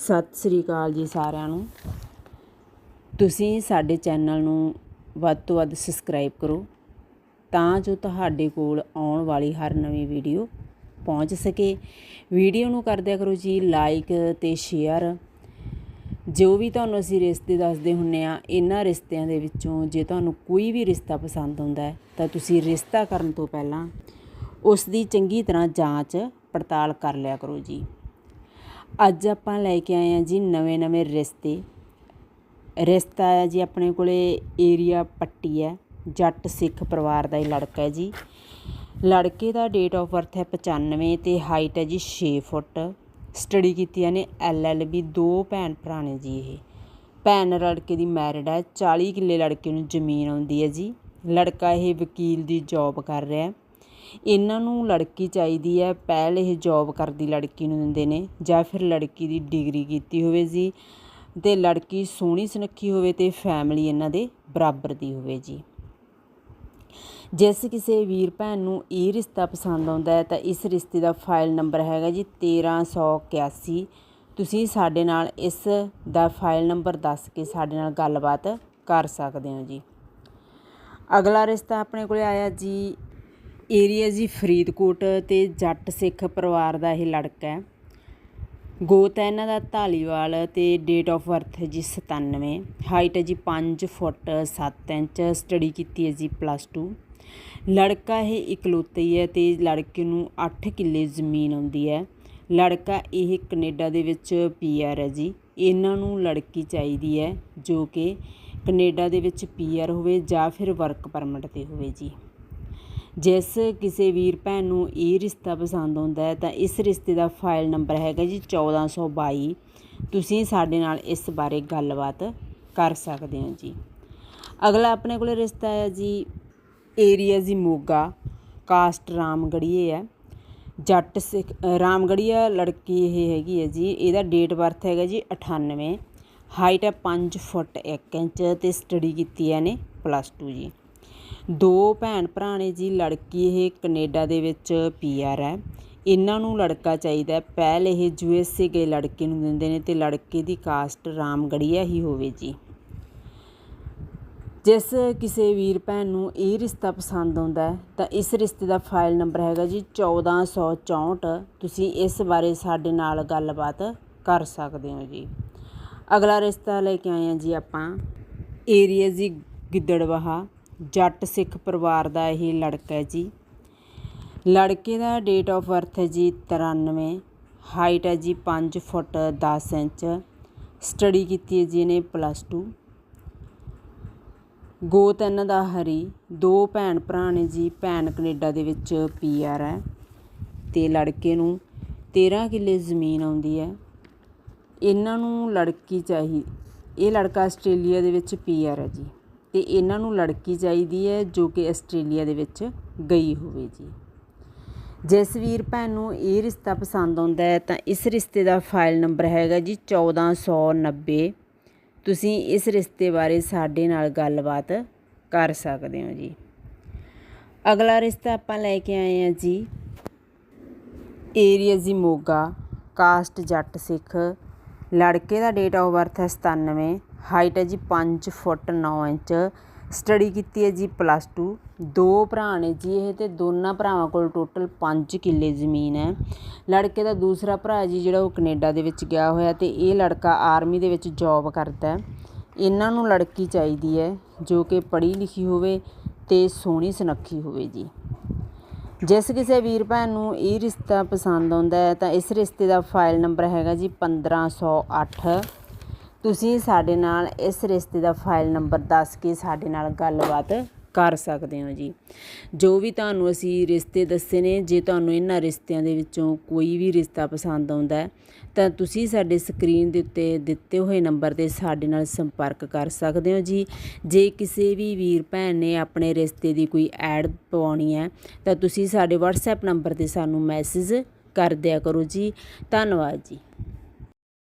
ਸਤਿ ਸ੍ਰੀ ਅਕਾਲ ਜੀ ਸਾਰਿਆਂ ਨੂੰ। ਤੁਸੀਂ ਸਾਡੇ ਚੈਨਲ ਨੂੰ ਵੱਧ ਤੋਂ ਵੱਧ ਸਬਸਕ੍ਰਾਈਬ ਕਰੋ ਤਾਂ ਜੋ ਤੁਹਾਡੇ ਕੋਲ ਆਉਣ ਵਾਲੀ ਹਰ ਨਵੀਂ ਵੀਡੀਓ ਪਹੁੰਚ ਸਕੇ। ਵੀਡੀਓ ਨੂੰ ਕਰਦਿਆ ਕਰੋ ਜੀ ਲਾਈਕ ਤੇ ਸ਼ੇਅਰ। ਜੋ ਵੀ ਤੁਹਾਨੂੰ ਅਸੀਂ ਰਿਸ਼ਤੇ ਦੱਸਦੇ ਹੁੰਨੇ ਆ, ਇਹਨਾਂ ਰਿਸ਼ਤਿਆਂ ਦੇ ਵਿੱਚੋਂ ਜੇ ਤੁਹਾਨੂੰ ਕੋਈ ਵੀ ਰਿਸ਼ਤਾ ਪਸੰਦ ਆਉਂਦਾ ਹੈ, ਤਾਂ ਤੁਸੀਂ ਰਿਸ਼ਤਾ ਕਰਨ ਤੋਂ ਪਹਿਲਾਂ ਉਸ ਦੀ ਚੰਗੀ ਤਰ੍ਹਾਂ ਜਾਂਚ ਪੜਤਾਲ ਕਰ ਲਿਆ ਕਰੋ ਜੀ। ਅੱਜ ਆਪਾਂ ਲੈ ਕੇ ਆਏ ਆ ਜੀ ਨਵੇਂ-ਨਵੇਂ ਰਿਸ਼ਤੇ। ਰਿਸ਼ਤਾ ਹੈ ਜੀ ਆਪਣੇ ਕੋਲੇ ਏਰੀਆ ਪੱਟੀ ਹੈ, ਜੱਟ ਸਿੱਖ ਪਰਿਵਾਰ ਦਾ ਹੀ ਲੜਕਾ ਹੈ ਜੀ। ਲੜਕੇ ਦਾ ਡੇਟ ਆਫ ਬਰਥ ਹੈ 95 ਤੇ ਹਾਈਟ ਹੈ ਜੀ 6 ਫੁੱਟ। ਸਟੱਡੀ ਕੀਤੀ ਨੇ ਐਲਐਲਬੀ, ਦੋ ਭੈਣ ਭਰਾ ਨੇ ਜੀ ਇਹ। ਭੈਣ ਲੜਕੇ ਦੀ ਮੈਰਿਡ ਹੈ 40 ਕਿੱਲੇ ਲੜਕੇ ਨੂੰ ਜ਼ਮੀਨ ਆਉਂਦੀ ਹੈ ਜੀ। ਲੜਕਾ ਇਹ ਵਕੀਲ ਦੀ ਜੌਬ ਕਰ ਰਿਹਾ ਹੈ। ਇਹਨਾਂ ਨੂੰ ਲੜਕੀ ਚਾਹੀਦੀ ਹੈ, ਪਹਿਲ ਇਹ ਜੋਬ ਕਰਦੀ ਲੜਕੀ ਨੂੰ ਦਿੰਦੇ ਨੇ ਜਾਂ ਫਿਰ ਲੜਕੀ ਦੀ ਡਿਗਰੀ ਕੀਤੀ ਹੋਵੇ ਜੀ ਅਤੇ ਲੜਕੀ ਸੋਹਣੀ ਸੁਨੱਖੀ ਹੋਵੇ ਅਤੇ ਫੈਮਿਲੀ ਇਹਨਾਂ ਦੇ ਬਰਾਬਰ ਦੀ ਹੋਵੇ ਜੀ। ਜਿਸ ਕਿਸੇ ਵੀਰ ਭੈਣ ਨੂੰ ਇਹ ਰਿਸ਼ਤਾ ਪਸੰਦ ਆਉਂਦਾ ਹੈ ਤਾਂ ਇਸ ਰਿਸ਼ਤੇ ਦਾ ਫਾਈਲ ਨੰਬਰ ਹੈਗਾ ਜੀ 1381 ਤੁਸੀਂ ਸਾਡੇ ਨਾਲ ਇਸ ਦਾ ਫਾਈਲ ਨੰਬਰ ਦੱਸ ਕੇ ਸਾਡੇ ਨਾਲ ਗੱਲਬਾਤ ਕਰ ਸਕਦੇ ਹੋ ਜੀ। ਅਗਲਾ ਰਿਸ਼ਤਾ ਆਪਣੇ ਕੋਲੇ ਆਇਆ ਜੀ ਏਰੀਆ ਜੀ ਫਰੀਦਕੋਟ ਤੇ ਜੱਟ ਸਿੱਖ ਪਰਿਵਾਰ ਦਾ ਇਹ ਲੜਕਾ ਹੈ। ਗੋਤ ਹੈ ਇਹਨਾਂ ਦਾ ਧਾਲੀਵਾਲ ਤੇ ਡੇਟ ਆਫ ਬਰਥ ਹੈ ਜੀ 97 ਹਾਈਟ ਹੈ ਜੀ 5 ਫੁੱਟ 7 ਇੰਚ। ਸਟੱਡੀ ਕੀਤੀ ਹੈ ਜੀ ਪਲੱਸ 2 ਲੜਕਾ ਇਹ ਇਕਲੌਤਾ ਹੀ ਹੈ ਤੇ ਲੜਕੇ ਨੂੰ 8 ਕਿੱਲੇ ਜ਼ਮੀਨ ਆਉਂਦੀ ਹੈ। ਲੜਕਾ ਇਹ ਕੈਨੇਡਾ ਦੇ ਵਿੱਚ ਪੀਆਰ ਹੈ ਜੀ। ਇਹਨਾਂ ਨੂੰ ਲੜਕੀ ਚਾਹੀਦੀ ਹੈ ਜੋ ਕਿ ਕੈਨੇਡਾ ਦੇ ਵਿੱਚ ਪੀਆਰ ਹੋਵੇ ਜਾਂ ਫਿਰ ਵਰਕ ਪਰਮਿਟ ਤੇ ਹੋਵੇ ਜੀ। ਜਿਸ ਕਿਸੇ ਵੀਰ ਭੈਣ ਨੂੰ ਇਹ ਰਿਸ਼ਤਾ ਪਸੰਦ ਆਉਂਦਾ ਹੈ, ਤਾਂ ਇਸ ਰਿਸ਼ਤੇ ਦਾ ਫਾਈਲ ਨੰਬਰ ਹੈਗਾ ਜੀ 1422 ਤੁਸੀਂ ਸਾਡੇ ਨਾਲ ਇਸ ਬਾਰੇ ਗੱਲਬਾਤ ਕਰ ਸਕਦੇ ਹੋ ਜੀ। ਅਗਲਾ ਆਪਣੇ ਕੋਲ ਰਿਸ਼ਤਾ ਹੈ ਜੀ, ਏਰੀਆ ਜੀ ਮੋਗਾ, ਕਾਸਟ ਰਾਮਗੜੀਏ ਹੈ। ਜੱਟ ਸਿੱਖ ਰਾਮਗੜੀਆ ਲੜਕੀ ਇਹ ਹੈਗੀ ਹੈ ਜੀ, ਇਹਦਾ ਡੇਟ ਬਰਥ ਹੈਗਾ ਜੀ 98 ਹਾਈਟ ਹੈ 5 ਫੁੱਟ 1 ਇੰਚ ਤੇ ਸਟੱਡੀ ਕੀਤੀ ਹੈ ਨੇ ਪਲੱਸ 2 ਜੀ। ਦੋ ਭੈਣ ਭਰਾ ਨੇ ਜੀ ਲੜਕੀ ਇਹ ਕੈਨੇਡਾ ਦੇ ਵਿੱਚ ਪੀਆਰ ਹੈ। ਇਹਨਾਂ ਨੂੰ ਲੜਕਾ ਚਾਹੀਦਾ ਪਹਿਲ ਇਹ ਯੂਐਸਏ ਗਏ ਲੜਕੇ ਨੂੰ ਦਿੰਦੇ ਨੇ ਤੇ ਲੜਕੇ ਦੀ ਕਾਸਟ ਰਾਮਗੜੀਆ ਹੀ ਹੋਵੇ ਜੀ। ਜਿਸ ਕਿਸੇ ਵੀਰ ਭੈਣ ਨੂੰ ਇਹ ਰਿਸ਼ਤਾ ਪਸੰਦ ਆਉਂਦਾ ਹੈ, ਤਾਂ ਇਸ ਰਿਸ਼ਤੇ ਦਾ ਫਾਈਲ ਨੰਬਰ ਹੈਗਾ ਜੀ 1464 ਤੁਸੀਂ ਇਸ ਬਾਰੇ ਸਾਡੇ ਨਾਲ ਗੱਲਬਾਤ ਕਰ ਸਕਦੇ ਹੋ ਜੀ। ਅਗਲਾ ਰਿਸ਼ਤਾ ਲੈ ਕੇ ਆਏ ਹਾਂ ਜੀ ਆਪਾਂ। ਏਰੀਆ ਜੀ ਗਿੱਦੜਵਾਹਾ। ਜੱਟ ਸਿੱਖ ਪਰਿਵਾਰ ਦਾ ਇਹ ਲੜਕਾ ਹੈ ਜੀ। ਲੜਕੇ ਦਾ ਡੇਟ ਆਫ ਬਰਥ ਹੈ ਜੀ 93 ਹਾਈਟ ਹੈ ਜੀ 5 ਫੁੱਟ 10 ਇੰਚ। ਸਟੱਡੀ ਕੀਤੀ ਹੈ ਜੀ ਇਹਨੇ ਪਲੱਸ 2 ਗੋਤ ਇਹਨਾਂ ਦਾ ਹਰੀ, ਦੋ ਭੈਣ ਭਰਾ ਨੇ ਜੀ, ਭੈਣ ਕੈਨੇਡਾ ਦੇ ਵਿੱਚ ਪੀਆਰ ਹੈ। ਤੇ ਲੜਕੇ ਨੂੰ 13 ਕਿੱਲੇ ਜ਼ਮੀਨ ਆਉਂਦੀ ਹੈ। ਇਹਨਾਂ ਨੂੰ ਲੜਕੀ ਚਾਹੀ, ਇਹ ਲੜਕਾ ਆਸਟ੍ਰੇਲੀਆ ਦੇ ਵਿੱਚ ਪੀਆਰ ਹੈ ਜੀ। ਅਤੇ ਇਹਨਾਂ ਨੂੰ ਲੜਕੀ ਚਾਹੀਦੀ ਹੈ ਜੋ ਕਿ ਆਸਟ੍ਰੇਲੀਆ ਦੇ ਵਿੱਚ ਗਈ ਹੋਵੇ ਜੀ। ਜਸਵੀਰ ਭੈਣ ਨੂੰ ਇਹ ਰਿਸ਼ਤਾ ਪਸੰਦ ਆਉਂਦਾ ਹੈ, ਤਾਂ ਇਸ ਰਿਸ਼ਤੇ ਦਾ ਫਾਈਲ ਨੰਬਰ ਹੈਗਾ ਜੀ 1490 ਤੁਸੀਂ ਇਸ ਰਿਸ਼ਤੇ ਬਾਰੇ ਸਾਡੇ ਨਾਲ ਗੱਲਬਾਤ ਕਰ ਸਕਦੇ ਹੋ ਜੀ। ਅਗਲਾ ਰਿਸ਼ਤਾ ਆਪਾਂ ਲੈ ਕੇ ਆਏ ਹਾਂ ਜੀ। ਏਰੀਆ ਜੀ ਮੋਗਾ, ਕਾਸਟ ਜੱਟ ਸਿੱਖ। ਲੜਕੇ ਦਾ ਡੇਟ ਆਫ ਬਰਥ ਹੈ 97 ਹਾਈਟ ਹੈ ਜੀ 5 ਫੁੱਟ 9 ਇੰਚ। ਸਟੱਡੀ ਕੀਤੀ ਹੈ ਜੀ ਪਲੱਸ 2 ਦੋ ਭਰਾ ਨੇ ਜੀ ਇਹ ਤੇ ਦੋਨਾਂ ਭਰਾਵਾਂ ਕੋਲ ਟੋਟਲ 5 ਕਿੱਲੇ ਜ਼ਮੀਨ ਹੈ। ਲੜਕੇ ਦਾ ਦੂਸਰਾ ਭਰਾ ਜੀ ਜਿਹੜਾ ਉਹ ਕੈਨੇਡਾ ਦੇ ਵਿੱਚ ਗਿਆ ਹੋਇਆ ਤੇ ਇਹ ਲੜਕਾ ਆਰਮੀ ਦੇ ਵਿੱਚ ਜੌਬ ਕਰਦਾ ਹੈ। ਇਹਨਾਂ ਨੂੰ ਲੜਕੀ ਚਾਹੀਦੀ ਹੈ ਜੋ ਕਿ ਪੜ੍ਹੀ ਲਿਖੀ ਹੋਵੇ ਤੇ ਸੋਹਣੀ ਸੁਨੱਖੀ ਹੋਵੇ ਜੀ। ਜਿਸ ਕਿਸੇ ਵੀਰ ਭੈਣ ਨੂੰ ਇਹ ਰਿਸ਼ਤਾ ਪਸੰਦ ਆਉਂਦਾ ਹੈ ਤਾਂ ਇਸ ਰਿਸ਼ਤੇ ਦਾ ਫਾਈਲ ਨੰਬਰ ਹੈਗਾ ਜੀ 1508 ਤੁਸੀਂ ਸਾਡੇ ਨਾਲ ਇਸ ਰਿਸ਼ਤੇ ਦਾ ਫਾਈਲ ਨੰਬਰ ਦੱਸ ਕੇ ਸਾਡੇ ਨਾਲ ਗੱਲਬਾਤ ਕਰ ਸਕਦੇ ਹੋ ਜੀ। ਜੋ ਵੀ ਤੁਹਾਨੂੰ ਅਸੀਂ ਰਿਸ਼ਤੇ ਦੱਸੇ ਨੇ, ਜੇ ਤੁਹਾਨੂੰ ਇਹਨਾਂ ਰਿਸ਼ਤਿਆਂ ਦੇ ਵਿੱਚੋਂ ਕੋਈ ਵੀ ਰਿਸ਼ਤਾ ਪਸੰਦ ਆਉਂਦਾ ਤਾਂ ਤੁਸੀਂ ਸਾਡੇ ਸਕਰੀਨ ਦੇ ਉੱਤੇ ਦਿੱਤੇ ਹੋਏ ਨੰਬਰ ਤੇ ਸਾਡੇ ਨਾਲ ਸੰਪਰਕ ਕਰ ਸਕਦੇ ਹੋ ਜੀ। ਜੇ ਕਿਸੇ ਵੀ ਵੀਰ ਭੈਣ ਨੇ ਆਪਣੇ ਰਿਸ਼ਤੇ ਦੀ ਕੋਈ ਐਡ ਪਵਾਉਣੀ ਹੈ, ਤਾਂ ਤੁਸੀਂ ਸਾਡੇ WhatsApp ਨੰਬਰ ਤੇ ਸਾਨੂੰ ਮੈਸੇਜ ਕਰ ਦਿਆ ਕਰੋ ਜੀ। ਧੰਨਵਾਦ ਜੀ।